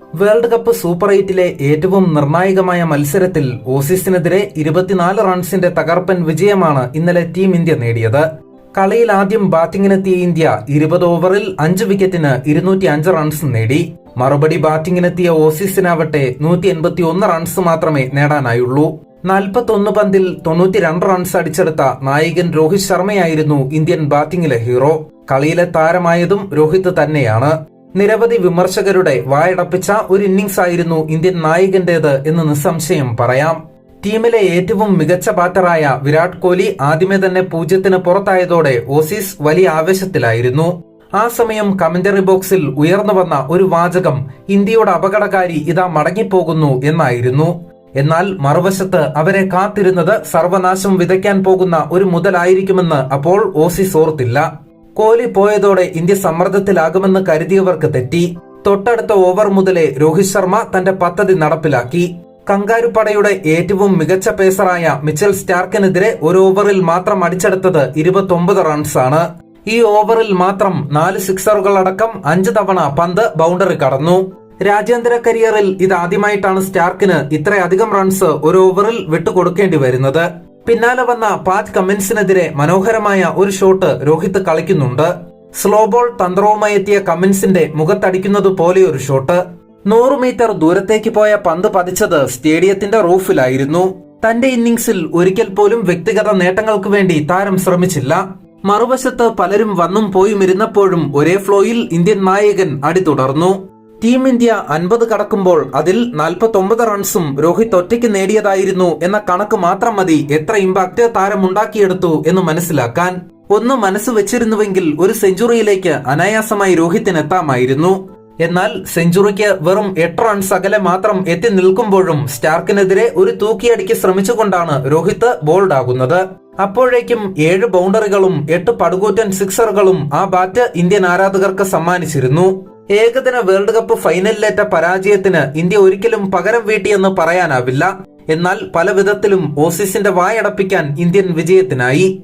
World cup super എയ്റ്റിലെ ഏറ്റവും നിർണായകമായ മത്സരത്തിൽ ഓസീസിനെതിരെ ഇരുപത്തിനാല് റൺസിന്റെ തകർപ്പൻ വിജയമാണ് ഇന്നലെ ടീം ഇന്ത്യ നേടിയത്. കളിയിൽ ആദ്യം ബാറ്റിംഗിനെത്തിയ ഇന്ത്യ ഇരുപത് ഓവറിൽ അഞ്ച് വിക്കറ്റിന് ഇരുന്നൂറ്റി അഞ്ച് റൺസ് നേടി. മറുപടി ബാറ്റിംഗിനെത്തിയ ഓസീസിനാവട്ടെ നൂറ്റി എൺപത്തി ഒന്ന് റൺസ് മാത്രമേ നേടാനായുള്ളൂ. നാൽപ്പത്തൊന്ന് പന്തിൽ തൊണ്ണൂറ്റി രണ്ട് റൺസ് അടിച്ചെടുത്ത നായകൻ രോഹിത് ശർമ്മയായിരുന്നു ഇന്ത്യൻ ബാറ്റിംഗിലെ ഹീറോ. കളിയിലെ താരമായതും രോഹിത് തന്നെയാണ്. നിരവധി വിമർശകരുടെ വായടപ്പിച്ച ഒരു ഇന്നിംഗ്സ് ആയിരുന്നു ഇന്ത്യൻ നായകന്റേത് എന്ന് നിസ്സംശയം പറയാം. ടീമിലെ ഏറ്റവും മികച്ച ബാറ്ററായ വിരാട് കോഹ്ലി ആദ്യമേ തന്നെ പൂജ്യത്തിന് പുറത്തായതോടെ ഓസീസ് വലിയ ആവേശത്തിലായിരുന്നു. ആ സമയം കമന്ററി ബോക്സിൽ ഉയർന്നു വന്ന ഒരു വാചകം ഇന്ത്യയുടെ അപകടകാരി ഇതാ മടങ്ങിപ്പോകുന്നു എന്നായിരുന്നു. എന്നാൽ മറുവശത്ത് അവരെ കാത്തിരുന്നത് സർവനാശം വിതയ്ക്കാൻ പോകുന്ന ഒരു മുതലായിരിക്കുമെന്ന് അപ്പോൾ ഓസീസ് ഓർത്തില്ല. കോഹ്ലി പോയതോടെ ഇന്ത്യ സമ്മർദ്ദത്തിലാകുമെന്ന് കരുതിയവർക്ക് തെറ്റി. തൊട്ടടുത്ത ഓവർ മുതലേ രോഹിത് ശർമ്മ തന്റെ പദ്ധതി നടപ്പിലാക്കി. കങ്കാരുപടയുടെ ഏറ്റവും മികച്ച പേസറായ മിച്ചൽ സ്റ്റാർക്കിനെതിരെ ഒരു ഓവറിൽ മാത്രം അടിച്ചെടുത്തത് ഇരുപത്തൊമ്പത് റൺസാണ്. ഈ ഓവറിൽ മാത്രം നാല് സിക്സറുകൾ അടക്കം അഞ്ച് തവണ പന്ത് ബൗണ്ടറി കടന്നു. രാജ്യാന്തര കരിയറിൽ ഇതാദ്യമായിട്ടാണ് സ്റ്റാർക്കിന് ഇത്രയധികം റൺസ് ഒരു ഓവറിൽ വിട്ടുകൊടുക്കേണ്ടി വരുന്നത്. പിന്നാലെ വന്ന പാറ്റ് കമ്മിൻസിനെതിരെ മനോഹരമായ ഒരു ഷോട്ട് രോഹിത് കളിക്കുന്നുണ്ട്. സ്ലോ ബോൾ തന്ത്രവുമായി എത്തിയ കമ്മിൻസിന്റെ മുഖത്തടിക്കുന്നത് പോലെ ഒരു ഷോട്ട്. നൂറ് മീറ്റർ ദൂരത്തേക്ക് പോയ പന്ത് പതിച്ചത് സ്റ്റേഡിയത്തിന്റെ റൂഫിലായിരുന്നു. തന്റെ ഇന്നിംഗ്സിൽ ഒരിക്കൽ പോലും വ്യക്തിഗത നേട്ടങ്ങൾക്ക് വേണ്ടി താരം ശ്രമിച്ചില്ല. മറുവശത്ത് പലരും വന്നും പോയും ഇരുന്നപ്പോഴും ഒരേ ഫ്ലോയിൽ ഇന്ത്യൻ നായകൻ അടി തുടർന്നു. ടീം ഇന്ത്യ അൻപത് കടക്കുമ്പോൾ അതിൽ നാൽപ്പത്തൊമ്പത് റൺസും രോഹിത് ഒറ്റയ്ക്ക് നേടിയതായിരുന്നു എന്ന കണക്ക് മാത്രം മതി എത്ര ഇമ്പാക്ട് താരമുണ്ടാക്കിയെടുത്തു എന്ന് മനസ്സിലാക്കാൻ. ഒന്ന് മനസ്സ് വെച്ചിരുന്നുവെങ്കിൽ ഒരു സെഞ്ചുറിയിലേക്ക് അനായാസമായി രോഹിത്തിന് എത്താമായിരുന്നു. എന്നാൽ സെഞ്ചുറിക്ക് വെറും എട്ട് റൺസ് അകലെ മാത്രം എത്തി നിൽക്കുമ്പോഴും സ്റ്റാർക്കിനെതിരെ ഒരു തൂക്കിയടിക്ക് ശ്രമിച്ചുകൊണ്ടാണ് രോഹിത് ബോൾഡ് ആകുന്നത്. അപ്പോഴേക്കും ഏഴ് ബൗണ്ടറികളും എട്ട് പടുകൂറ്റൻ സിക്സറുകളും ആ ബാറ്റ് ഇന്ത്യൻ ആരാധകർക്ക് സമ്മാനിച്ചിരുന്നു. ഏകദിന വേൾഡ് കപ്പ് ഫൈനലിലേറ്റ പരാജയത്തിന് ഇന്ത്യ ഒരിക്കലും പകരം വീട്ടിയെന്ന് പറയാനാവില്ല. എന്നാൽ പല വിധത്തിലും ഓസീസിന്റെ വായടപ്പിക്കാൻ ഇന്ത്യൻ വിജയത്തിനായി.